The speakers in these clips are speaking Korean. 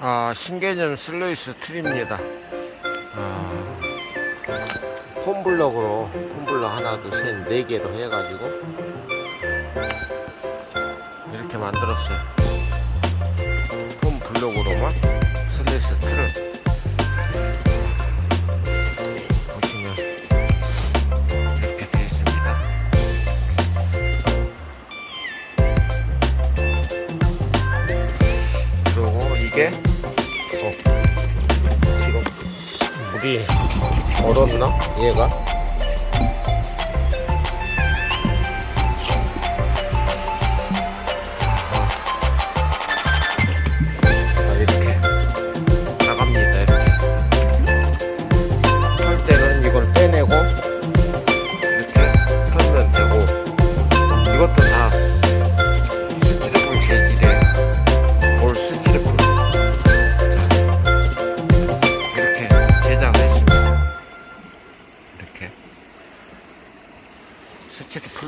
아, 신개념 슬로이스 틀입니다. 아, 폼블럭으로, 폼블럭 하나, 둘, 셋, 네 개로 해가지고, 이렇게 만들었어요. 폼블럭으로만 슬로이스 틀을. 물이 얼었나? 얘가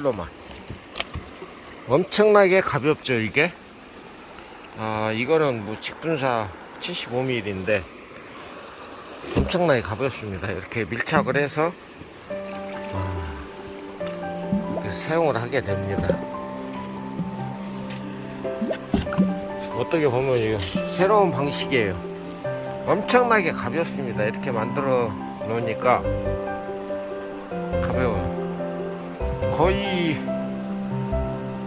스티로폴로만 엄청나게 가볍죠 이게 아 이거는 뭐 직분사 75mm인데 엄청나게 가볍습니다 이렇게 밀착을 해서 아, 이렇게 사용을 하게 됩니다 어떻게 보면 이거 새로운 방식이에요. 엄청나게 가볍습니다. 이렇게 만들어 놓으니까 가벼워요. 거의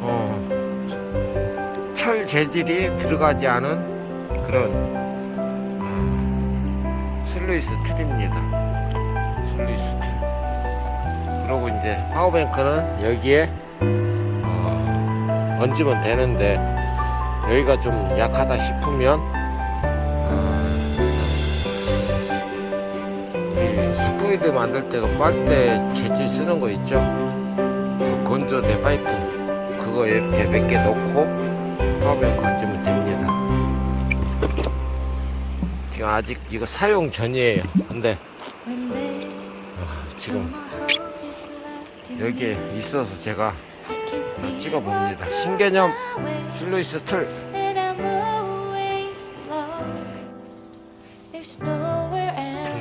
어, 철 재질이 들어가지 않은 그런 어, 슬루이스 틀입니다. 슬루이스 틀. 그리고 이제 파워뱅크는 여기에 어, 얹으면 되는데 여기가 좀 약하다 싶으면 어, 이 스포이드 만들 때가 빨대 재질 쓰는 거 있죠? 그 건조대 파이프 그거 이렇게 몇 개 넣고 파워뱅크 얹으면 됩니다. 지금 아직 이거 사용 전이에요. 근데 어, 지금 여기에 있어서 제가 찍어 봅니다. 신개념 슬루이스 틀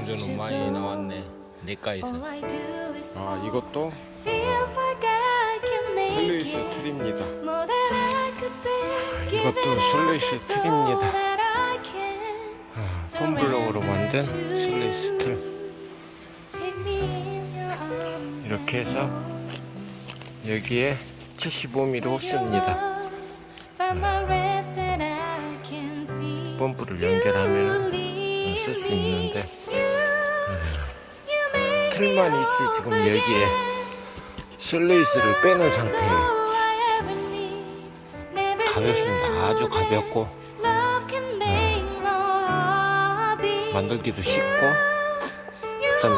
정도는 많이 나왔네. 내과에서. 아 이것도 슬루이스 틀입니다. 이것도 슬루이스 틀입니다. 아, 폼블록으로 만든 슬루이스 틀. 이렇게 해서 여기에 75mm 호스입니다. 펌프를 연결하면 쓸 수 있는데 틀만 있지 지금 여기에 슬루이스를 빼는 상태예요. 가볍습니다. 아주 가볍고 만들기도 쉽고 그다음에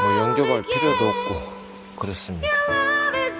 뭐 영접할 필요도 없고 그렇습니다.